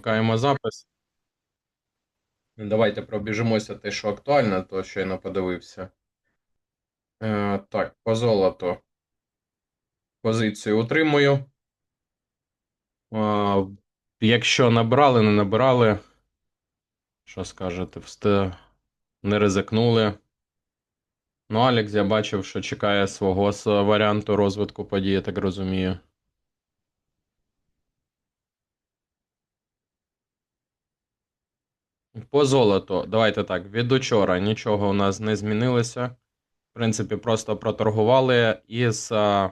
Вмикаємо запис. Давайте пробіжимося те, що актуально, то щойно подивився. Е, так, по золоту. Позицію утримую. Е, якщо набрали, не набирали. Що скажете? Всте... Не ризикнули. Ну, Алекс, я бачив, що чекає свого варіанту розвитку подій, я так розумію. По золоту, давайте так, від учора нічого у нас не змінилося. В принципі, просто проторгували із а,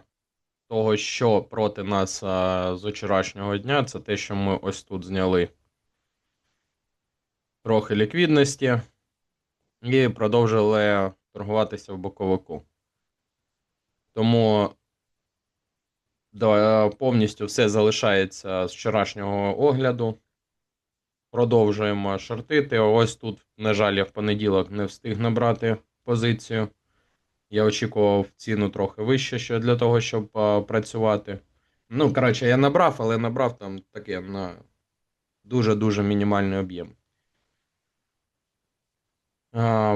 того, що проти нас а, з вчорашнього дня, це те, що ми ось тут зняли трохи ліквідності і продовжили торгуватися в боковику. Тому да, повністю все залишається з вчорашнього огляду. Продовжуємо шортити. Ось тут, на жаль, я в понеділок не встиг набрати позицію. Я очікував ціну трохи вище що для того, щоб а, працювати. Ну, коротше, я набрав, але набрав там таке на дуже-дуже мінімальний об'єм.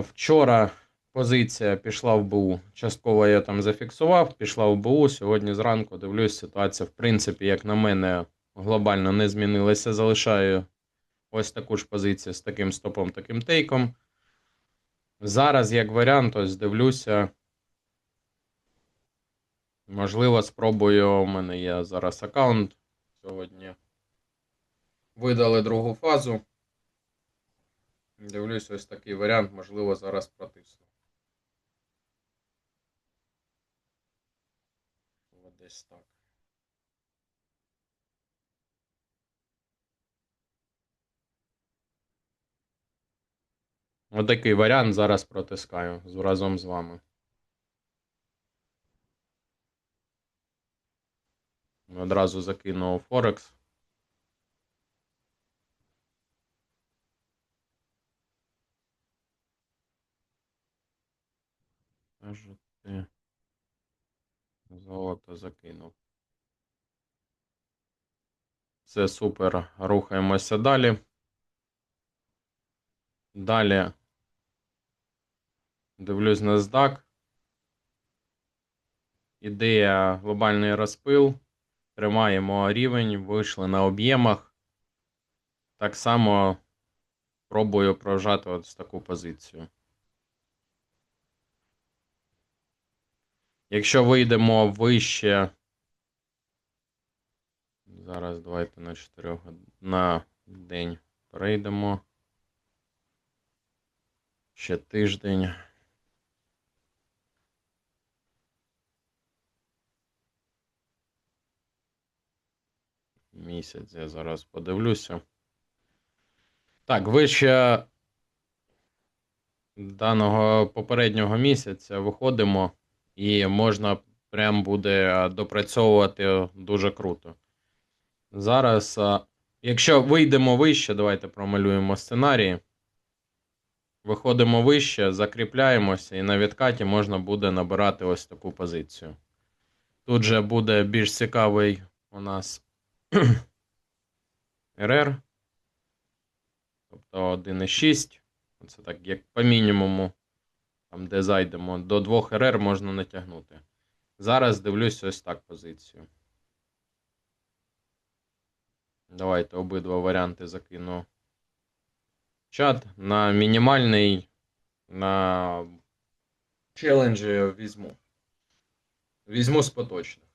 Вчора позиція пішла в БУ. Частково я там зафіксував, пішла в БУ. Сьогодні зранку дивлюсь, ситуація, в принципі, як на мене, глобально не змінилася. Залишаю ось таку ж позицію з таким стопом, таким тейком. Зараз, як варіант, ось дивлюся. Можливо, спробую. У мене є зараз аккаунт. Сьогодні видали другу фазу. Дивлюсь, ось такий варіант, можливо, зараз протисну. От Десь так. Отакий варіант зараз протискаю разом з вами. Одразу закинув Форекс. Золото закинув. Все супер. Рухаємося далі. Далі дивлюсь на NASDAQ. Ідея глобальний розпил. Тримаємо рівень, вийшли на об'ємах. Так само пробую прожати ось таку позицію. Якщо вийдемо вище. Зараз давайте на 4 на день перейдемо. Ще тиждень. Місяць я зараз подивлюся. Так, вище даного попереднього місяця виходимо, і можна прям буде допрацьовувати дуже круто. Зараз, якщо вийдемо вище, давайте промалюємо сценарії. Виходимо вище, закріпляємося, і на відкаті можна буде набирати ось таку позицію. Тут же буде більш цікавий у нас РР. Тобто 1,6. Це так, як по мінімуму, там, де зайдемо, до 2 РР можна натягнути. Зараз дивлюсь ось так позицію. Давайте обидва варіанти закину чат. На мінімальний на челенджі візьму. Візьму з поточних.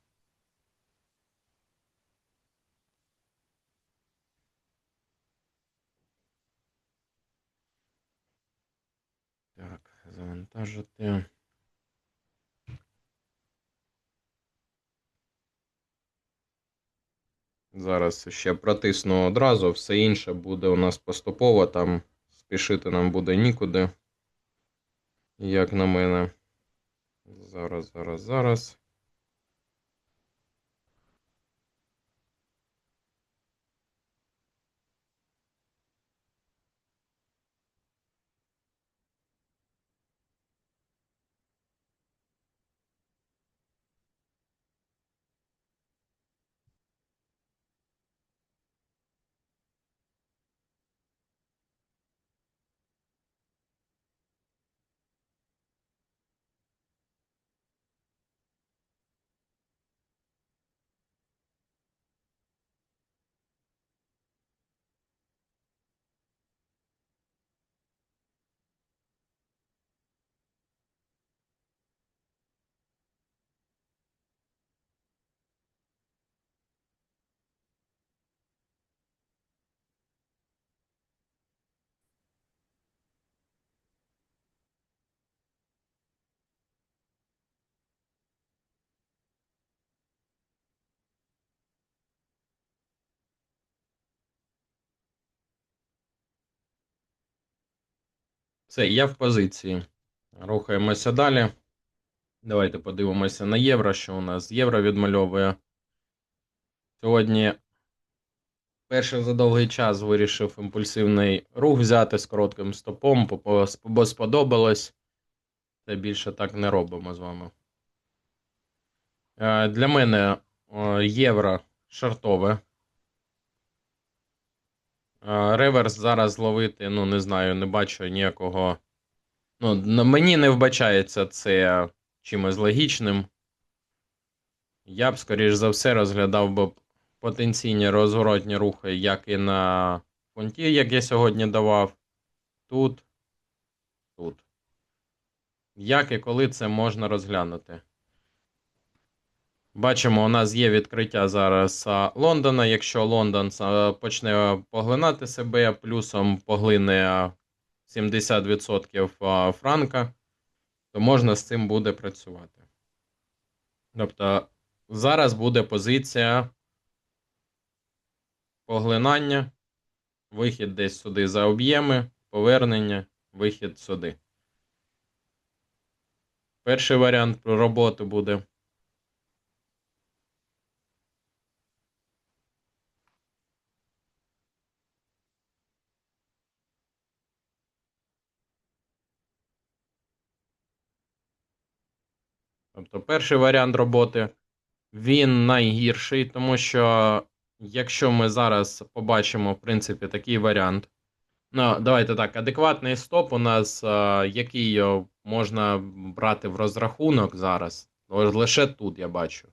Так, завантажити. Зараз ще протисну одразу, все інше буде у нас поступово, там спішити нам буде нікуди. Як на мене. Зараз, зараз, зараз. Все, я в позиції. Рухаємося далі. Давайте подивимося на євро, що у нас євро відмальовує. Сьогодні перший за довгий час вирішив імпульсивний рух взяти з коротким стопом, бо- сподобалось. Це більше так не робимо з вами. Е, Для мене е, євро шартове. Е, Реверс зараз зловити, ну не знаю, не бачу ніякого. Ну, мені не вбачається це чимось логічним. Я б, скоріш за все, розглядав би потенційні розворотні рухи, як і на фунті, як я сьогодні давав. Тут, тут. Як і коли це можна розглянути? Бачимо, у нас є відкриття зараз Лондона. Якщо Лондон почне поглинати себе, плюсом поглине 70% франка, то можна з цим буде працювати. Тобто зараз буде позиція поглинання, вихід десь сюди за об'єми, повернення, вихід сюди. Перший варіант про роботу буде. Тобто, перший варіант роботи він найгірший, тому що якщо ми зараз побачимо, в принципі, такий варіант. Ну, давайте так, адекватний стоп у нас, а, який е, можна брати в розрахунок зараз. Лише тут я бачу.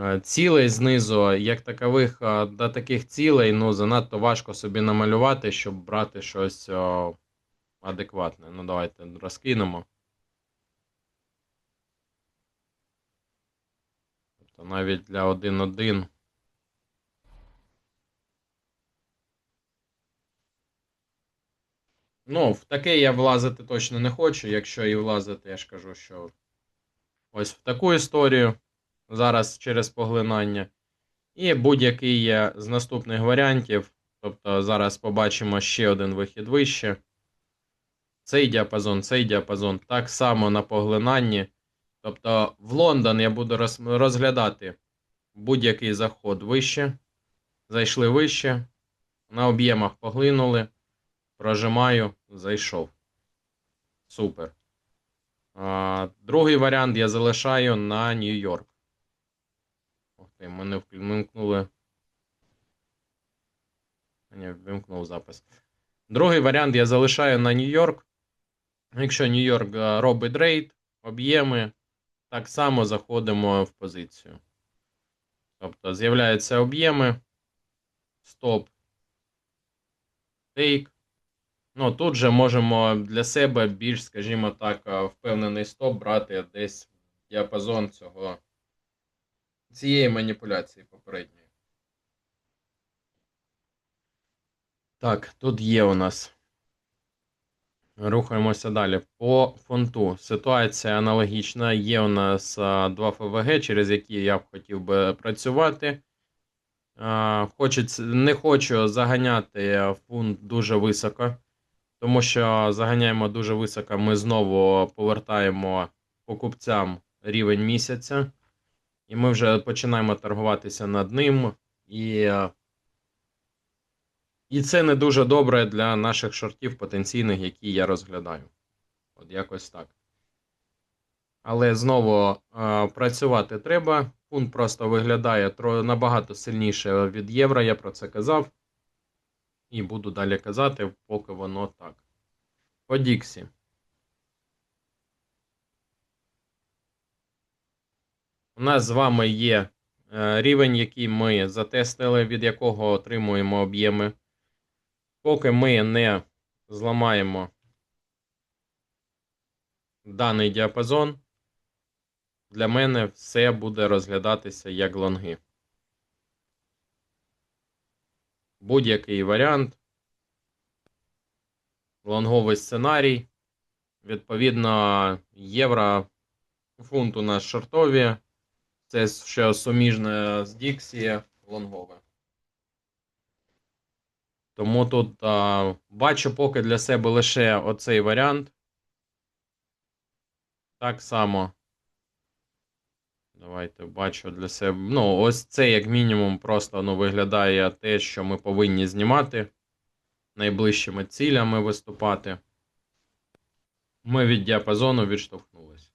Е, Цілей знизу, як такових, е, до таких цілей, ну, занадто важко собі намалювати, щоб брати щось адекватне. Ну, давайте розкинемо. Тобто навіть для 1-1. Ну, в таке я влазити точно не хочу. Якщо і влазити, я ж кажу, що ось в таку історію зараз через поглинання. І будь-який є з наступних варіантів. Тобто зараз побачимо ще один вихід вище. Цей діапазон, цей діапазон. Так само на поглинанні. Тобто в Лондон я буду розглядати будь-який заход вище. Зайшли вище. На об'ємах поглинули. Прожимаю, зайшов. Супер. А, другий варіант я залишаю на Нью-Йорк. Ох ти, мене вмкнули. Ні, вимкнув запис. Другий варіант я залишаю на Нью-Йорк. Якщо Нью-Йорк е, робить рейд, об'єми, так само заходимо в позицію. Тобто з'являються об'єми, стоп, тейк. Ну, тут же можемо для себе більш, скажімо так, е, впевнений стоп брати десь діапазон цього, цієї маніпуляції попередньої. Так, тут є у нас. Рухаємося далі. По фонту. Ситуація аналогічна. Є у нас два ФВГ, через які я б хотів би працювати. Хочеться, не хочу заганяти фунт дуже високо, тому що заганяємо дуже високо, ми знову повертаємо покупцям рівень місяця, і ми вже починаємо торгуватися над ним. І і це не дуже добре для наших шортів потенційних, які я розглядаю. От якось так. Але знову е, працювати треба. Фунт просто виглядає набагато сильніше від євро, я про це казав. І буду далі казати, поки воно так. По Діксі. У нас з вами є е, рівень, який ми затестили, від якого отримуємо об'єми. Поки ми не зламаємо даний діапазон, для мене все буде розглядатися як лонги. Будь-який варіант, лонговий сценарій. Відповідно, євро, фунт у нас шортові. Це ще суміжне з Діксі лонгове. Тому тут а, бачу поки для себе лише оцей варіант. Так само. Давайте бачу для себе. Ну, ось це, як мінімум, просто ну, виглядає те, що ми повинні знімати. Найближчими цілями виступати. Ми від діапазону відштовхнулись.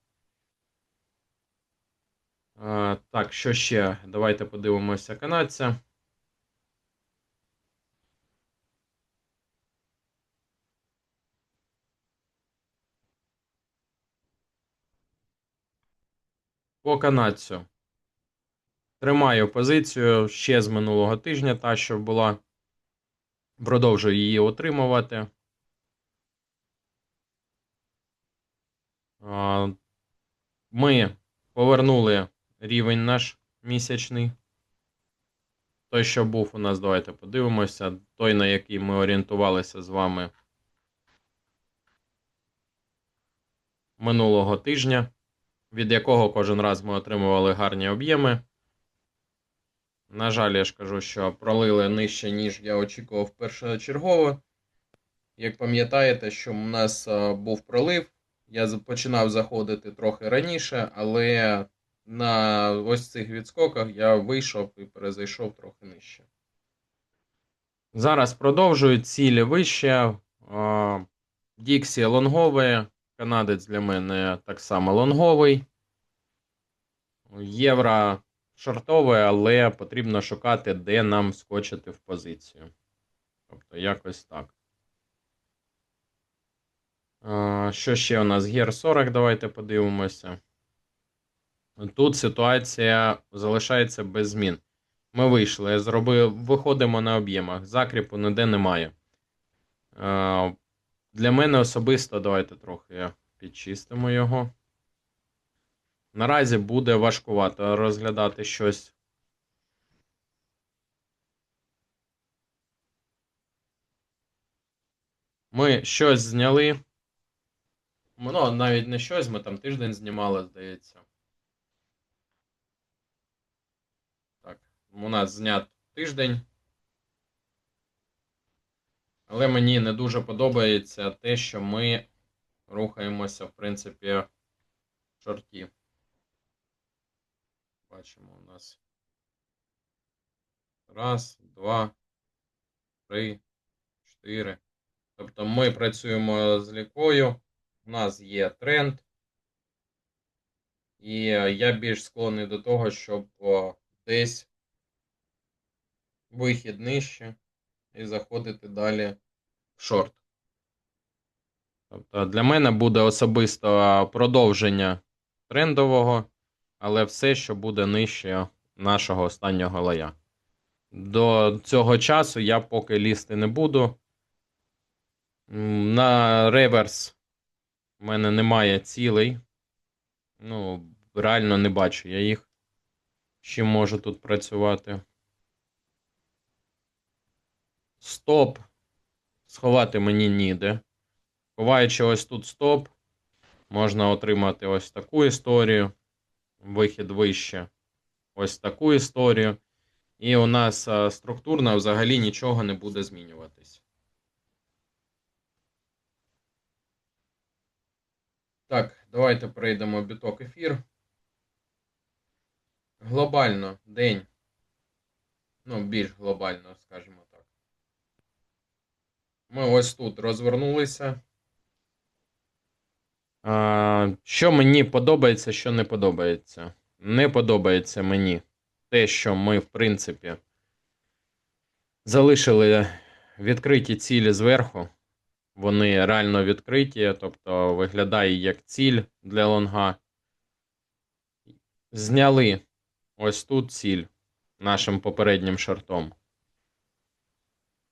А, так, що ще? Давайте подивимося канадця. По канадцю. Тримаю позицію ще з минулого тижня, та, що була. Продовжую її отримувати. Ми повернули рівень наш місячний. Той, що був у нас, давайте подивимося. Той, на який ми орієнтувалися з вами минулого тижня, від якого кожен раз ми отримували гарні об'єми. На жаль, я ж кажу, що пролили нижче, ніж я очікував першочергово. Як пам'ятаєте, що у нас був пролив, я починав заходити трохи раніше, але на ось цих відскоках я вийшов і перезайшов трохи нижче. Зараз продовжую цілі вище. Діксі лонговий, канадець для мене так само лонговий. Євро шортовий, але потрібно шукати, де нам скочити в позицію. Тобто якось так. Що ще у нас? Гір 40, давайте подивимося. Тут ситуація залишається без змін. Ми вийшли, зробив, виходимо на об'ємах. Закріпу ніде немає. Для мене особисто, давайте трохи підчистимо його. Наразі буде важкувато розглядати щось. Ми щось зняли. Ну, навіть не щось, ми там тиждень знімали, здається. Так, у нас знят тиждень. Але мені не дуже подобається те, що ми рухаємося, в принципі, в шорті. Бачимо у нас. Раз, два, три, чотири. Тобто ми працюємо з лікою. У нас є тренд. І я більш склонний до того, щоб десь вихід нижче і заходити далі в шорт. Тобто для мене буде особисто продовження трендового, але все, що буде нижче нашого останнього лая. До цього часу я поки лізти не буду. На реверс в мене немає цілей. Ну, реально не бачу я їх. Чим можу тут працювати. Стоп. Сховати мені ніде. Ховаючи ось тут стоп, можна отримати ось таку історію. Вихід вище. Ось таку історію. І у нас структурно взагалі нічого не буде змінюватись. Так, давайте перейдемо біток ефір. Глобально день. Ну, більш глобально, скажімо. Ми ось тут розвернулися. Що мені подобається, що не подобається. Не подобається мені те, що ми, в принципі, залишили відкриті цілі зверху. Вони реально відкриті, тобто виглядає як ціль для лонга. Зняли ось тут ціль нашим попереднім шортом.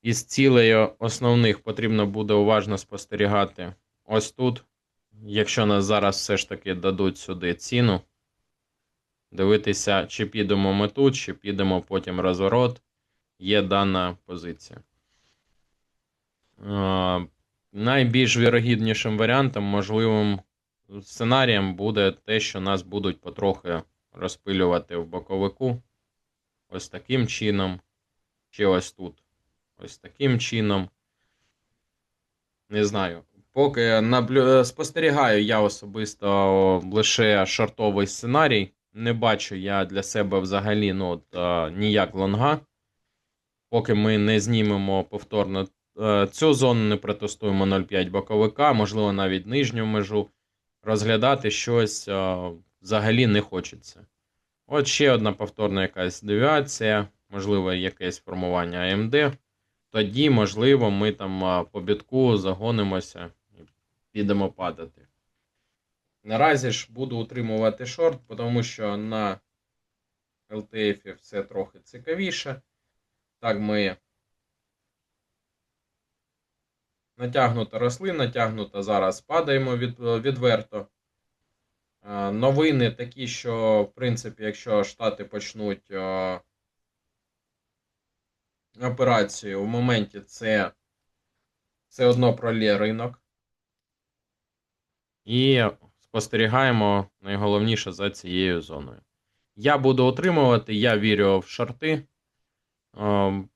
Із цілею основних потрібно буде уважно спостерігати ось тут. Якщо нас зараз все ж таки дадуть сюди ціну, дивитися, чи підемо ми тут, чи підемо потім розворот, є дана позиція. Найбільш вірогіднішим варіантом, можливим сценарієм буде те, що нас будуть потрохи розпилювати в боковику. Ось таким чином, чи ось тут. Ось таким чином. Не знаю. Поки наблю... спостерігаю я особисто лише шортовий сценарій. Не бачу я для себе взагалі ну, от, е, ніяк лонга. Поки ми не знімемо повторно е, цю зону, не протестуємо 0,5 боковика, можливо, навіть нижню межу. Розглядати щось е, взагалі не хочеться. От ще одна повторна якась девіація, можливо, якесь формування AMD. Тоді, можливо, ми там по бітку загонимося і підемо падати. Наразі ж буду утримувати шорт, тому що на LTF все трохи цікавіше. Так, ми натягнута рослина, натягнута зараз падаємо від, відверто. Новини такі, що, в принципі, якщо Штати почнуть операцію в моменті, це все одно пролє ринок. І спостерігаємо найголовніше за цією зоною. Я буду отримувати, я вірю в шорти. Ем,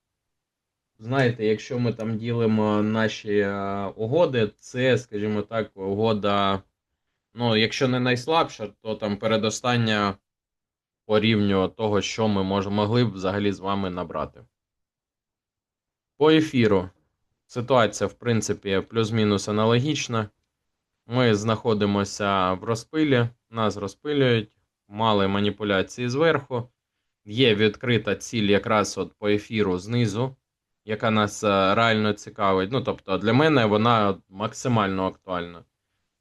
Знаєте, якщо ми там ділимо наші е, угоди, це, скажімо так, угода. Ну, якщо не найслабша, то там передостання по рівню того, що ми мож, могли б взагалі з вами набрати. По ефіру ситуація, в принципі, плюс-мінус аналогічна. Ми знаходимося в розпилі, нас розпилюють, мали маніпуляції зверху. Є відкрита ціль якраз от по ефіру знизу, яка нас е, реально цікавить. Ну, тобто, для мене вона максимально актуальна.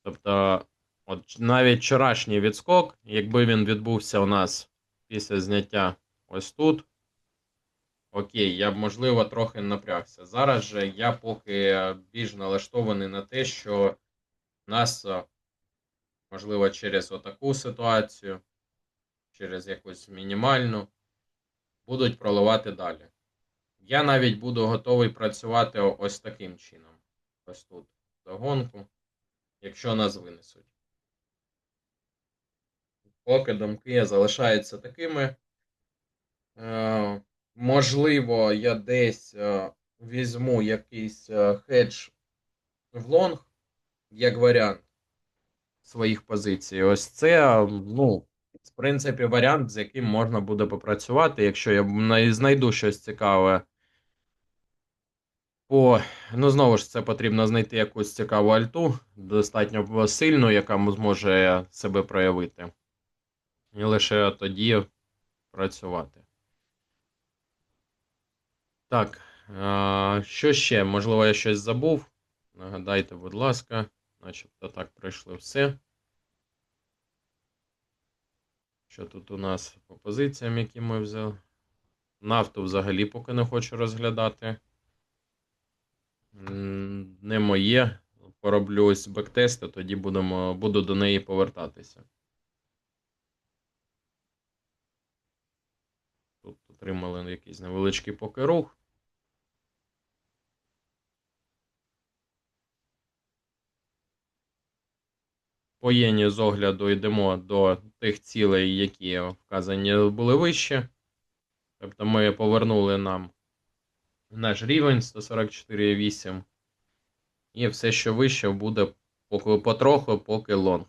Тобто, от навіть вчорашній відскок, якби він відбувся у нас після зняття ось тут, окей, я б, можливо, трохи напрягся. Зараз же я поки більш налаштований на те, що нас, е, можливо, через отаку ситуацію, через якусь мінімальну, будуть проливати далі. Я навіть буду готовий працювати ось таким чином. Ось тут, догонку, якщо нас винесуть. Поки думки залишаються такими. Можливо, я десь е, візьму якийсь е, хедж в лонг, як варіант своїх позицій. Ось це, ну, в принципі, варіант, з яким можна буде попрацювати, якщо я знайду щось цікаве. По, ну, знову ж, це потрібно знайти якусь цікаву альту, достатньо сильну, яка зможе себе проявити. І лише тоді працювати. Так, що ще? Можливо, я щось забув. Нагадайте, будь ласка, начебто так пройшли все. Що тут у нас по позиціям, які ми взяли? Нафту взагалі поки не хочу розглядати. Не моє. Пороблю ось бектести, тоді будемо, буду до неї повертатися. Тут отримали якийсь невеличкий поки рух. По єні з огляду йдемо до тих цілей, які вказані були вище. Тобто ми повернули нам наш рівень 144,8. І все, що вище, буде потроху, поки лонг.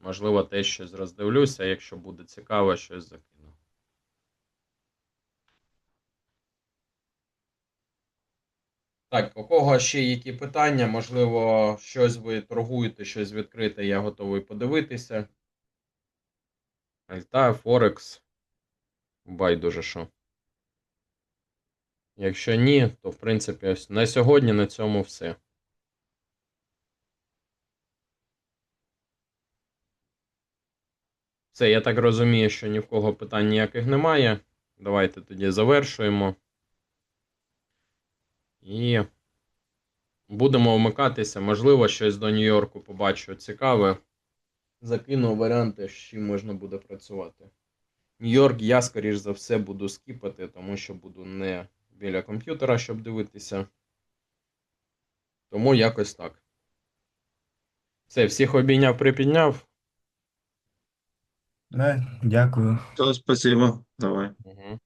Можливо, те щось роздивлюся, якщо буде цікаво, щось закину. Так, у кого ще які питання? Можливо, щось ви торгуєте, щось відкрите, я готовий подивитися. Альта, Форекс. Байдуже що. Якщо ні, то в принципі ось на сьогодні на цьому все. Все, я так розумію, що ні в кого питань ніяких немає. Давайте тоді завершуємо. І будемо вмикатися. Можливо, щось до Нью-Йорку побачу цікаве. Закину варіанти, з чим можна буде працювати. Нью-Йорк я, скоріш за все, буду скіпати, тому що буду не біля комп'ютера, щоб дивитися. Тому якось так. Все, всіх обійняв, припідняв. Да, дякую. Все, спасибо. Давай. Угу.